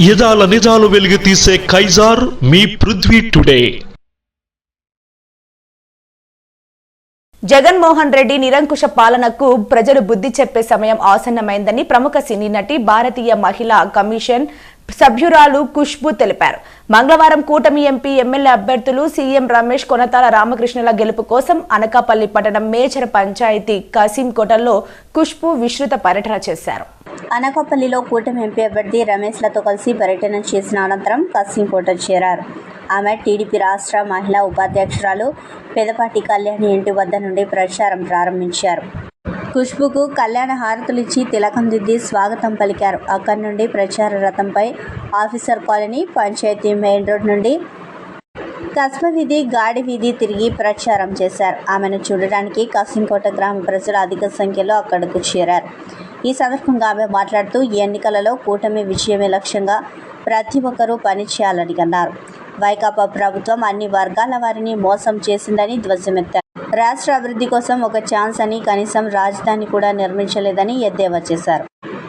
యదాల నిజాలు వెలిగి తీసే కైజార్ మీ పృథ్వీ టుడే. జగన్మోహన్ రెడ్డి నిరంకుశ పాలనకు ప్రజలు బుద్ధి చెప్పే సమయం ఆసన్నమైందని ప్రముఖ సినీ నటి భారతీయ మహిళా కమిషన్ సభ్యురాలు ఖుష్బు తెలిపారు. మంగళవారం కూటమి ఎంపీ ఎమ్మెల్యే అభ్యర్థులు సీఎం రమేష్ కొనతాల రామకృష్ణుల గెలుపు కోసం అనకాపల్లి పట్టణం మేచర్ పంచాయతీ కసీంకోటలో ఖుష్బు విస్తృత పర్యటన చేశారు. అనకాపల్లిలో కూటమి ఎంపీ అభ్యర్థి రమేష్లతో కలిసి పర్యటన చేసిన అనంతరం కసీంకోట చేరారు. ఆమె టీడీపీ రాష్ట్ర మహిళా ఉపాధ్యక్షురాలు పెదపాటి కళ్యాణి ఇంటి వద్ద నుండి ప్రచారం ప్రారంభించారు. ఖుష్బుకు కళ్యాణ హారతులిచ్చి తిలకం దిద్ది స్వాగతం పలికారు. అక్కడి నుండి ప్రచార రథంపై officer colony panchayat main road నుండి కస్బ వీధి గాడి వీధి తిరిగి ప్రచారం చేశారు. ఆమెను చూడడానికి కసింకోట గ్రామ ప్రజలు అధిక సంఖ్యలో అక్కడకు చేరారు. ఈ సందర్భంగా ఆమె మాట్లాడుతూ ఈ ఎన్నికలలో కూటమి విజయమే లక్ష్యంగా ప్రతి ఒక్కరూ పనిచేయాలని అన్నారు. వైకాపా ప్రభుత్వం అన్ని వర్గాల వారిని మోసం చేసిందని ధ్వజమెత్తారు. రాష్ట్ర అభివృద్ధి కోసం ఒక ఛాన్స్ అని కనీసం రాజధాని కూడా నిర్మించలేదని ఎద్దేవా చేశారు.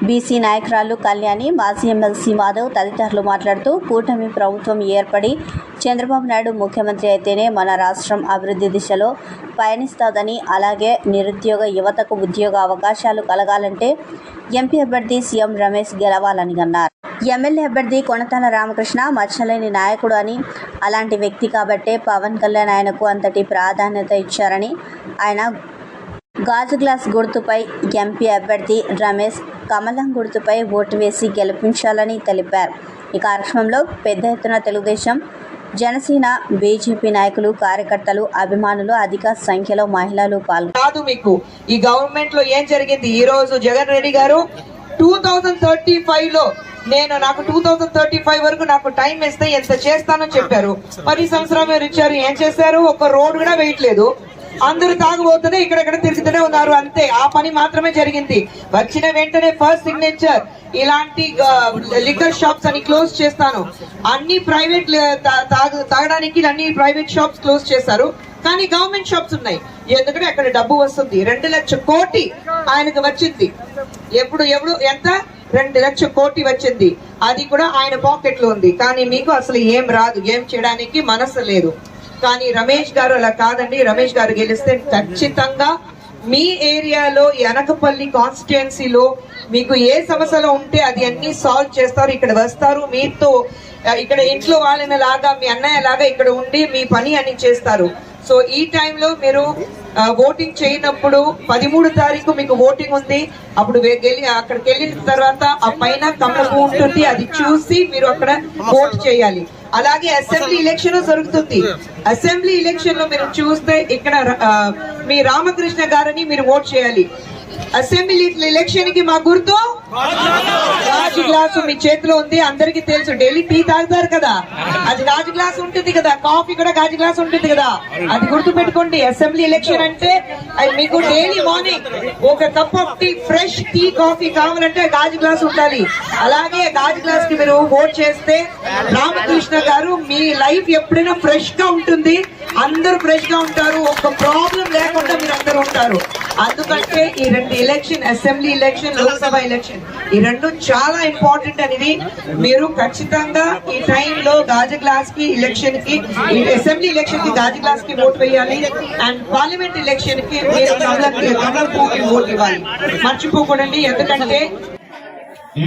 బీసీ నాయకురాలు కళ్యాణి మాజీ ఎమ్మెల్సీ మాధవ్ తదితరులు మాట్లాడుతూ కూటమి ప్రభుత్వం ఏర్పడి చంద్రబాబు నాయుడు ముఖ్యమంత్రి అయితేనే మన రాష్ట్రం అభివృద్ధి దిశలో పయనిస్తుందని అలాగే నిరుద్యోగ యువతకు ఉద్యోగ అవకాశాలు కలగాలంటే ఎంపీ అభ్యర్థి సీఎం రమేష్ గెలవాలని అన్నారు. ఎమ్మెల్యే అభ్యర్థి కొనతాల రామకృష్ణ మచ్చలేని నాయకుడు అని. అలాంటి వ్యక్తి కాబట్టే పవన్ కళ్యాణ్ ఆయనకు అంతటి ప్రాధాన్యత ఇచ్చారని. ఆయన గాజు గ్లాస్ గుర్తుపై ఎంపీ అభ్యర్థి రమేష్ కమలం గుర్తుపై ఓటు వేసి గెలిపించాలని తెలిపారు. ఈ కార్యక్రమంలో పెద్ద ఎత్తున తెలుగుదేశం జనసేన బీజేపీ నాయకులు కార్యకర్తలు అభిమానులు అధిక సంఖ్యలో మహిళలు పాల్గొన్నారు మీకు. ఈ గవర్నమెంట్లో ఏం జరిగింది? ఈ రోజు జగన్ రెడ్డి గారు టూ థౌజండ్ థర్టీ ఫైవ్లో నేను నాకు టూ థౌజండ్ థర్టీ ఫైవ్ వరకు నాకు టైం ఇస్తే ఎంత చేస్తానని చెప్పారు. పది సంవత్సరం మీరు ఇచ్చారు ఏం చేశారు? ఒక రోడ్ కూడా వేయట్లేదు. అందరూ తాగుబోతూనే ఇక్కడెక్కడ తిరుగుతూనే ఉన్నారు అంతే. ఆ పని మాత్రమే జరిగింది. వచ్చిన వెంటనే ఫస్ట్ సిగ్నేచర్ ఇలాంటి లిక్కర్ షాప్స్ అని క్లోజ్ చేస్తాను. అన్ని ప్రైవేట్ తాగడానికి అన్ని ప్రైవేట్ షాప్స్ క్లోజ్ చేశారు. కానీ గవర్నమెంట్ షాప్స్ ఉన్నాయి. ఎందుకంటే అక్కడ డబ్బు వస్తుంది. రెండు లక్ష కోటి ఆయనకు వచ్చింది. ఎప్పుడు ఎప్పుడు ఎంత? రెండు లక్షల కోటి వచ్చింది. అది కూడా ఆయన పాకెట్లో ఉంది. కానీ మీకు అసలు ఏం రాదు. ఏం చేయడానికి మనసు లేదు. కానీ రమేష్ గారు అలా కాదండి. రమేష్ గారు గెలిస్తే ఖచ్చితంగా మీ ఏరియాలో ఎనకపల్లి అనకపల్లి కాన్స్టిట్యుయెన్సీలో మీకు ఏ సమస్యలు ఉంటే అది అన్ని సాల్వ్ చేస్తారు. ఇక్కడ వస్తారు. మీతో ఇక్కడ ఇంట్లో వాళ్ళని లాగా మీ అన్నయ్య లాగా ఇక్కడ ఉండి మీ పని అని చేస్తారు. సో ఈ టైంలో మీరు ఓటింగ్ చేయనప్పుడు పదిమూడు తారీఖు మీకు ఓటింగ్ ఉంది. అప్పుడు వెళ్ళి అక్కడికి వెళ్ళిన తర్వాత ఆ పైన కమలపు ఉంటుంది. అది చూసి మీరు అక్కడ ఓట్ చేయాలి. అలాగే అసెంబ్లీ ఎలక్షన్ జరుగుతుంది. అసెంబ్లీ ఎలక్షన్లో మీరు చూస్తే ఇక్కడ మీ రామకృష్ణ గారిని మీరు ఓట్ చేయాలి. అసెంబ్లీ ఎలక్షన్కి మా గుర్తు? రాజు గ్లాసు మీ చేతిలో ఉంది అందరికి తెలుసు. డైలీ టీ తాగుతారు కదా. అది గాజు గ్లాస్ ఉంటుంది కదా. కాఫీ కూడా గాజు గ్లాస్ ఉంటుంది కదా. అది గుర్తు పెట్టుకోండి అసెంబ్లీ ఎలక్షన్ అంటే అది మీకు డైలీ మార్నింగ్ ఒక cup of tea fresh tea coffee కావాలంటే గాజు గ్లాస్ ఉండాలి. అలాగే గాజు గ్లాస్కి మీరు ఓట్ చేస్తే రామకృష్ణ గారు మీ లైఫ్ ఎప్పుడైనా ఫ్రెష్గా ఉంటుంది. అందరూ ఫ్రెష్గా ఉంటారు. ఒక ప్రాబ్లం లేకుండా మీరు అందరూ ఉంటారు. అందుకంటే ఈ రెండు election assembly election Lok Sabha election ఈ రెండు చాలా ఇంపార్టెంట్ అనేది మీరు ఖచ్చితంగా ఈ టైంలో గాజు గ్లాస్కి ఎలక్షన్కి ఈ అసెంబ్లీ ఎలక్షన్కి గాజు గ్లాస్కి ఓట్ వేయాలి. అండ్ పార్లమెంట్ ఎలక్షన్కి మీరు కమలకి ఓట్ ఇవ్వాలి. మర్చిపోకూడండి ఎందుకంటే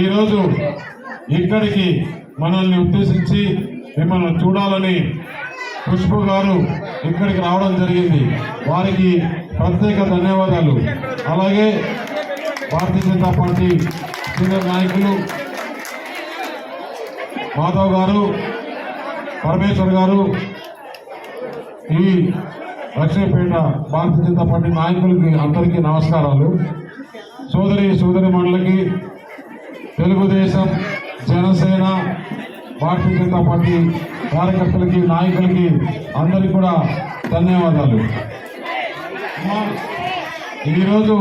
ఈరోజు ఇక్కడికి మనల్ని ఉద్దేశించి మిమ్మల్ని చూడాలని పుష్ప గారు ఇక్కడికి రావడం జరిగింది. వారికి ప్రత్యేక ధన్యవాదాలు. అలాగే భారతీయ జనతా పార్టీ సీనియర్ నాయకులు మాధవ్ గారు పరమేశ్వర్ గారు ఈ లక్ష్మీపేట భారతీయ జనతా పార్టీ నాయకులకి అందరికీ నమస్కారాలు. సోదరి సోదరి మండలికి తెలుగుదేశం జనసేన భారతీయ జనతా పార్టీ కార్యకర్తలకి నాయకులకి అందరికీ కూడా ధన్యవాదాలు. ఈరోజు